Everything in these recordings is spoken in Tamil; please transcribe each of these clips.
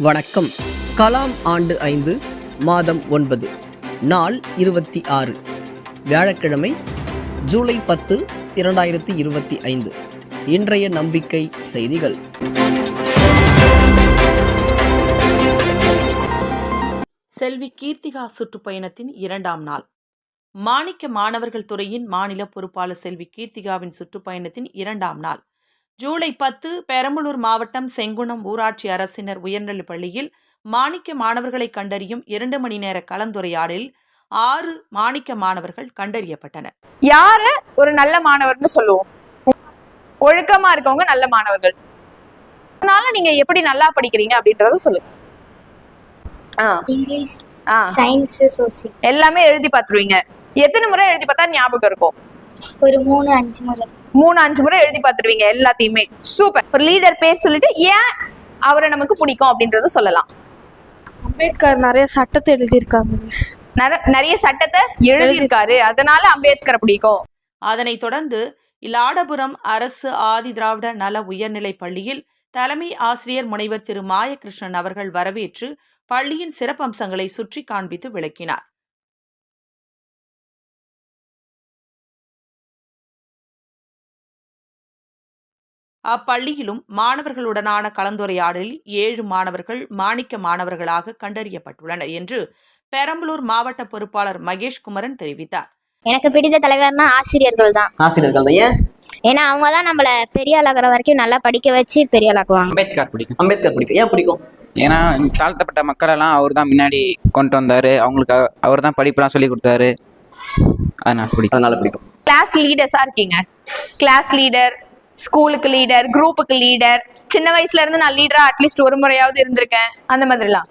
வணக்கம். கலாம் ஆண்டு ஐந்து மாதம் ஒன்பது நாள் இருபத்தி ஆறு. வியாழக்கிழமை ஜூலை பத்து இரண்டாயிரத்தி இருபத்தி ஐந்து. இன்றைய நம்பிக்கை செய்திகள். செல்வி கீர்த்திகா சுற்றுப்பயணத்தின் இரண்டாம் நாள். மாணிக்க மாணவர்கள் துறையின் மாநில பொறுப்பாளர் செல்வி கீர்த்திகாவின் சுற்றுப்பயணத்தின் இரண்டாம் நாள். ஜூலை பத்து பெரம்பலூர் மாவட்டம் செங்குணம் ஊராட்சி அரசினர் உயர்நிலைப் பள்ளியில் மாணிக்க மாணவர்களை கண்டறியும் இரண்டு மணி நேர கலந்துரையாடலில் ஆறு மாணிக்க மாணவர்கள் கண்டறியப்பட்டனர். யாரு ஒரு நல்ல மாணவர்னு சொல்லுவோம். ஒழுக்கமா இருக்கவங்க நல்ல மாணவர்கள். அதனால நீங்க எப்படி நல்லா படிக்கிறீங்க அப்படின்றத சொல்லுங்க. ஆ, இங்கிலீஷ் ஆ, சயின்ஸ் சோசியல் எல்லாமே எழுதி பார்த்துருவீங்க. எத்தனை முறை எழுதி பார்த்தா ஞாபகம் இருக்கும்? ஒரு மூணு அஞ்சு முறை. மூணு அஞ்சு முறை எழுதி பார்த்துருவீங்க எல்லாத்தையுமே. சூப்பர். ஒரு லீடர் பேர் சொல்லிட்டு ஏன் அவரை நமக்கு பிடிக்கும் அப்படின்றத சொல்லலாம். அம்பேத்கர் நிறைய சட்டத்தை எழுதியிருக்காங்க மிஸ். நிறைய சட்டத்தை எழுதியிருக்காரு. அதனால அம்பேத்கரை பிடிக்கும். அதனைத் தொடர்ந்து இலாடபுரம் அரசு ஆதி திராவிட நல உயர்நிலைப் பள்ளியில் தலைமை ஆசிரியர் முனைவர் திரு மாயகிருஷ்ணன் அவர்கள் வரவேற்று பள்ளியின் சிறப்பம்சங்களை சுற்றி காண்பித்து விளக்கினார். அப்பள்ளியிலும் மாணவர்களுடனான கலந்துரையாடலில் ஏழு மாணவர்கள் மாணிக்க மாணவர்களாக கண்டறியப்பட்டுள்ளனர் என்று பெரம்பலூர் மாவட்ட பொறுப்பாளர் மகேஷ் குமரன் தெரிவித்தார். எனக்கு பிடித்த தலைவர்னா ஆசிரியர்கள் தான் ஆசிரியர்கள் தான் ஏன்? ஏன்னா அவங்க தான் நம்மள பெரிய ஆளாக்குற வரைக்கும் நல்லா படிக்க வச்சு பெரிய ஆளாக்குவாங்க அம்பேத்கர் பிடிக்கும். அம்பேத்கர் பிடிக்கும். ஏன் பிடிக்கும்? ஏன்னா தாழ்த்தப்பட்ட மக்களெல்லாம் அவர் தான் முன்னாடி கொண்டு வந்தார். அவங்களுக்கு அவர் தான் படிப்பெல்லாம் சொல்லி கொடுத்தாரு. அதனால் பிடிக்கும். அதனால பிடிக்கும். கிளாஸ் லீடர்ஸா இருக்கீங்க. கிளாஸ் லீடர் ஸ்கூலுக்கு லீடர் குரூப்புக்கு லீடர் சின்ன வயசுல இருந்து நான் லீடரா அட்லீஸ்ட் ஒரு முறையாவது இருந்திருக்கேன். அந்த மாதிரிலாம்.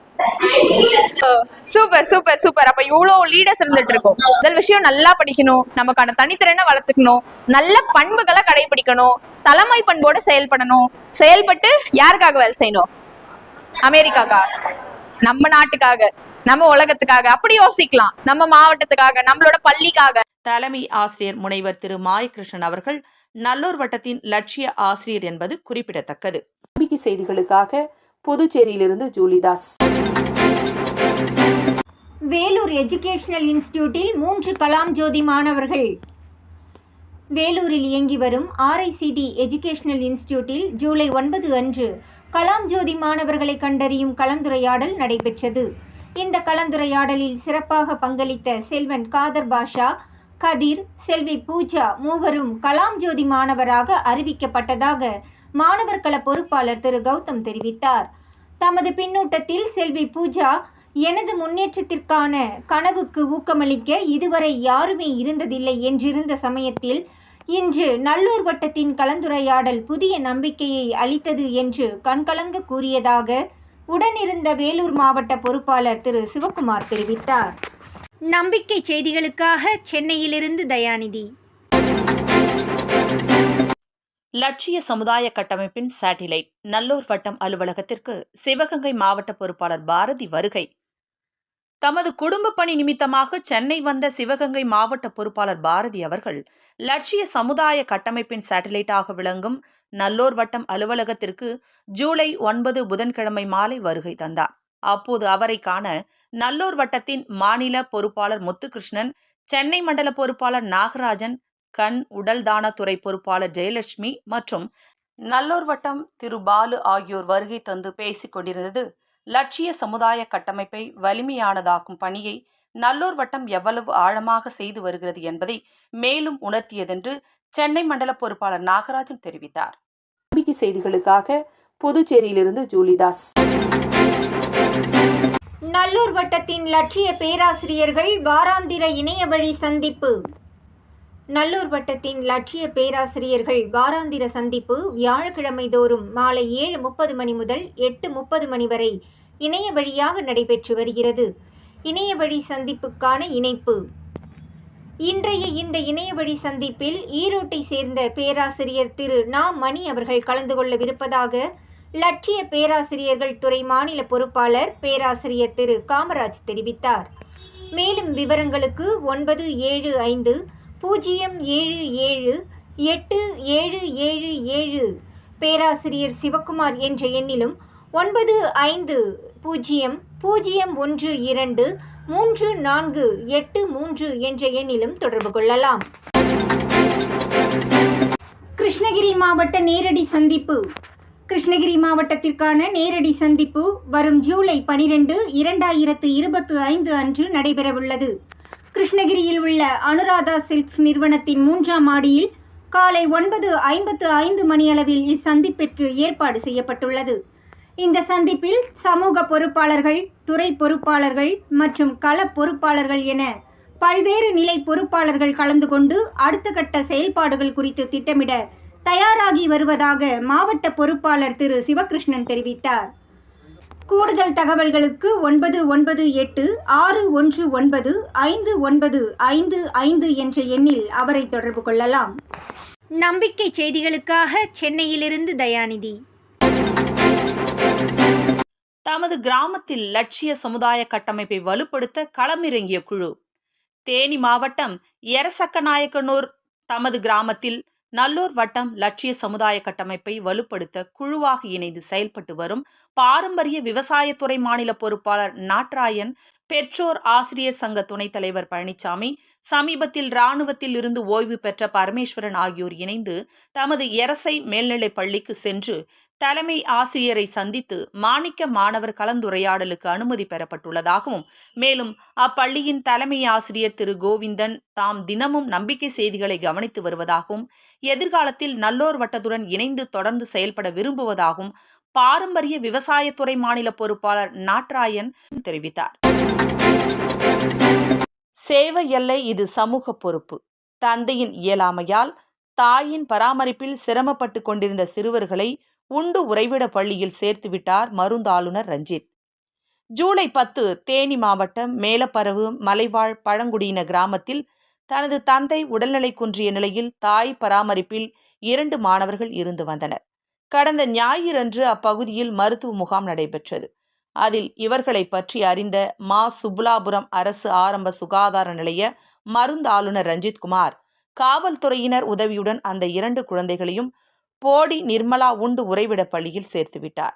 சூப்பர் சூப்பர் சூப்பர் அப்ப இவ்வளவு லீடர்ஸ் இருந்துட்டு இருக்கோம் முதல் விஷயம் நல்லா படிக்கணும். நமக்கான தனித்திறனை வளர்த்துக்கணும். நல்ல பண்புகளை கடைபிடிக்கணும். தலைமை பண்போட செயல்படணும். செயல்பட்டு யாருக்காக வேலை செய்யணும்? அமெரிக்காக்கா? நம்ம நாட்டுக்காக. நம்ம உலகத்துக்காக. அப்படி யோசிக்கலாம். நம்ம மாவட்டத்துக்காக நம்மளோட பள்ளிக்காக. தலைமை ஆசிரியர் முனைவர் திரு மாயகிருஷ்ணன் அவர்கள் நல்லூர் வட்டத்தின் லட்சிய ஆசிரியர் என்பது குறிப்பிடத்தக்கது. நம்பிக்கை செய்திகளுக்காக புதுச்சேரியிலிருந்து ஜூலிதாஸ். வேலூர் எஜுகேஷனல் இன்ஸ்டிடியூட்டில் மூன்று கலாம் ஜோதி மாணவர்கள். வேலூரில் இயங்கி வரும் ஆர்ஐசிடி எஜுகேஷனல் இன்ஸ்டிடியூட்டில் ஜூலை ஒன்பது அன்று கலாம் ஜோதி மாணவர்களை கண்டறியும் கலந்துரையாடல் நடைபெற்றது. இந்த கலந்துரையாடலில் சிறப்பாக பங்களித்த செல்வன் காதர் பாஷா கதிர் செல்வி பூஜா மூவரும் கலாம் ஜோதி மாணவராக அறிவிக்கப்பட்டதாக மாணவர் கள பொறுப்பாளர் திரு கௌதம் தெரிவித்தார். தமது பின்னூட்டத்தில் செல்வி பூஜா எனது முன்னேற்றத்திற்கான கனவுக்கு ஊக்கமளிக்க இதுவரை யாருமே இருந்ததில்லை என்றிருந்த சமயத்தில் இன்று நல்லூர் வட்டத்தின் கலந்துரையாடல் புதிய நம்பிக்கையை அளித்தது என்று கண்கலங்க கூறியதாக உடனிருந்த வேலூர் மாவட்ட பொறுப்பாளர் திரு சிவக்குமார் தெரிவித்தார். நம்பிக்கை செய்திகளுக்காக சென்னையிலிருந்து தயாநிதி. லட்சிய சமுதாய கட்டமைப்பின் சேட்டிலைட் நல்லூர் வட்டம் அலுவலகத்திற்கு சிவகங்கை மாவட்ட பொறுப்பாளர் பாரதி வருகை. தமது குடும்ப பணி நிமித்தமாக சென்னை வந்த சிவகங்கை மாவட்ட பொறுப்பாளர் பாரதி அவர்கள் லட்சிய சமுதாய கட்டமைப்பின் சேட்டலைட்டாக விளங்கும் நல்லோர் வட்டம் அலுவலகத்திற்கு ஜூலை ஒன்பது புதன்கிழமை மாலை வருகை தந்தார். அப்போது அவரை காண நல்லோர் வட்டத்தின் மாநில பொறுப்பாளர் முத்துகிருஷ்ணன் சென்னை மண்டல பொறுப்பாளர் நாகராஜன் கண் உடல் தானத்துறை பொறுப்பாளர் ஜெயலட்சுமி மற்றும் நல்லோர் வட்டம் திரு பாலு ஆகியோர் வருகை தந்து பேசிக் கொண்டிருந்தது லட்சிய சமுதாய கட்டமைப்பை வலிமையானதாக்கும் பணியை நல்லூர் வட்டம் எவ்வளவு ஆழமாக செய்து வருகிறது என்பதை மேலும் உணர்த்தியதென்று சென்னை மண்டல பொறுப்பாளர் நாகராஜன் தெரிவித்தார். நம்பிக்கை செய்திகளுக்காக புதுச்சேரியிலிருந்து ஜூலிதாஸ். நல்லூர் வட்டத்தின் லட்சிய பேராசிரியர்கள் வாராந்திர இணைய வழி சந்திப்பு. நல்லூர் வட்டத்தின் லட்சிய பேராசிரியர்கள் வாராந்திர சந்திப்பு வியாழக்கிழமை தோறும் மாலை ஏழு முப்பது மணி முதல் எட்டு முப்பது மணி வரை இணைய வழியாக நடைபெற்று வருகிறது. இணைய வழி சந்திப்புக்கான இணைப்பு. இன்றைய இந்த இணைய வழி சந்திப்பில் ஈரோட்டை சேர்ந்த பேராசிரியர் திரு. நா. மணி அவர்கள் கலந்து கொள்ளவிருப்பதாக லட்சிய பேராசிரியர்கள் துறை மாநில பொறுப்பாளர் பேராசிரியர் திரு. காமராஜ் தெரிவித்தார். மேலும் விவரங்களுக்கு ஒன்பது ஏழு ஐந்து பூஜ்ஜியம் ஏழு ஏழு எட்டு ஏழு ஏழு ஏழு. பேராசிரியர் சிவக்குமார் என்ற எண்ணிலும் ஒன்பது ஐந்து பூஜ்ஜியம் பூஜ்ஜியம் ஒன்று இரண்டு மூன்று நான்கு எட்டு மூன்று என்ற எண்ணிலும் தொடர்பு கொள்ளலாம். கிருஷ்ணகிரி மாவட்ட நேரடி சந்திப்பு. கிருஷ்ணகிரி மாவட்டத்திற்கான நேரடி சந்திப்பு வரும் ஜூலை பனிரெண்டு இரண்டாயிரத்து இருபத்து ஐந்து அன்று நடைபெறவுள்ளது. கிருஷ்ணகிரியில் உள்ள அனுராதா சில்க்ஸ் நிறுவனத்தின் மூன்றாம் மாடியில் காலை ஒன்பது ஐம்பத்து ஐந்து மணியளவில் இச்சந்திப்பிற்கு ஏற்பாடு செய்யப்பட்டுள்ளது. இந்த சந்திப்பில் சமூக பொறுப்பாளர்கள் துறை பொறுப்பாளர்கள் மற்றும் கள பொறுப்பாளர்கள் என பல்வேறு நிலை பொறுப்பாளர்கள் கலந்து கொண்டு அடுத்த கட்ட செயல்பாடுகள் குறித்து திட்டமிட தயாராகி வருவதாக மாவட்ட பொறுப்பாளர் திரு சிவகிருஷ்ணன் தெரிவித்தார். கூடுதல் தகவல்களுக்கு ஒன்பது ஒன்பது எட்டு ஆறு ஒன்று ஒன்பது ஐந்து ஒன்பது ஐந்து ஐந்து என்ற எண்ணில் அவரை தொடர்பு கொள்ளலாம். நம்பிக்கை செய்திகளுக்காக சென்னையிலிருந்து தயாநிதி. தமது கிராமத்தில் லட்சிய சமுதாய கட்டமைப்பை வலுப்படுத்த களமிறங்கிய குழு. தேனி மாவட்டம் எரசக்கநாயக்கனூர் தமது கிராமத்தில் நல்லூர் வட்டம் லட்சிய சமுதாய கட்டமைப்பை வலுப்படுத்த குழுவாக இணைந்து செயல்பட்டு வரும் பாரம்பரிய விவசாயத்துறை மாநில பொறுப்பாளர் நாட்ராயன் பெற்றோர் ஆசிரியர் சங்க துணைத் தலைவர் பழனிசாமி சமீபத்தில் இராணுவத்தில் இருந்து ஓய்வு பெற்ற பரமேஸ்வரன் ஆகியோர் இணைந்து தமது எரசை மேல்நிலைப் பள்ளிக்கு சென்று தலைமை ஆசிரியரை சந்தித்து மாணிக்க மாணவர் கலந்துரையாடலுக்கு அனுமதி பெறப்பட்டுள்ளதாகவும் மேலும் அப்பள்ளியின் தலைமை ஆசிரியர் திரு கோவிந்தன் தாம் தினமும் நம்பிக்கை செய்திகளை கவனித்து வருவதாகவும் எதிர்காலத்தில் நல்லோர் வட்டத்துடன் இணைந்து தொடர்ந்து செயல்பட விரும்புவதாகவும் பாரம்பரிய விவசாயத்துறை மாநில பொறுப்பாளர் நாட்ராயன் தெரிவித்தார். சேவை எல்லை இது சமூக பொறுப்பு. தந்தையின் இயலாமையால் தாயின் பராமரிப்பில் சிரமப்பட்டு கொண்டிருந்த சிறுவர்களை உண்டு உறைவிட பள்ளியில் சேர்த்துவிட்டார் மருந்தாளுநர் ரஞ்சித். ஜூலை பத்து தேனி மாவட்டம் மேலப்பரவு மலைவாழ் பழங்குடியின கிராமத்தில் தனது தந்தை உடல்நிலை குன்றிய நிலையில் தாய் பராமரிப்பில் இரண்டு மாணவர்கள் இருந்து வந்தனர். கடந்த ஞாயிறன்று அப்பகுதியில் மருத்துவ முகாம் நடைபெற்றது. அதில் இவர்களை பற்றி அறிந்த மா சுப்புலாபுரம் அரசு ஆரம்ப சுகாதார நிலைய மருந்தாளுநர் ரஞ்சித்குமார் காவல்துறையினர் உதவியுடன் அந்த இரண்டு குழந்தைகளையும் போடி நிர்மலா உண்டு உறைவிட பள்ளியில் சேர்த்துவிட்டார்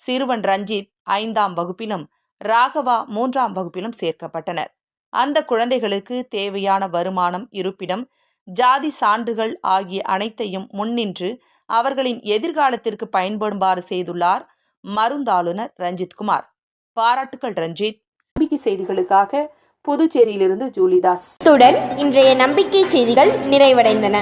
சிறுவன் ரஞ்சித் ஐந்தாம் வகுப்பிலும் ராகவா மூன்றாம் வகுப்பிலும் சேர்க்கப்பட்டனர். அந்த குழந்தைகளுக்கு தேவையான வருமானம் இருப்பிடம் ஜாதி சான்றுகள் ஆகிய அனைத்தையும் முன்னின்று அவர்களின் எதிர்காலத்திற்கு பயன்படுமாறு செய்துள்ளார் மருந்தாளுநர் ரஞ்சித்குமார் பாராட்டுக்கள் ரஞ்சித். நம்பிக்கை செய்திகளுக்காக புதுச்சேரியிலிருந்து ஜூலிதாஸ். இத்துடன் இன்றைய நம்பிக்கை செய்திகள் நிறைவடைந்தன.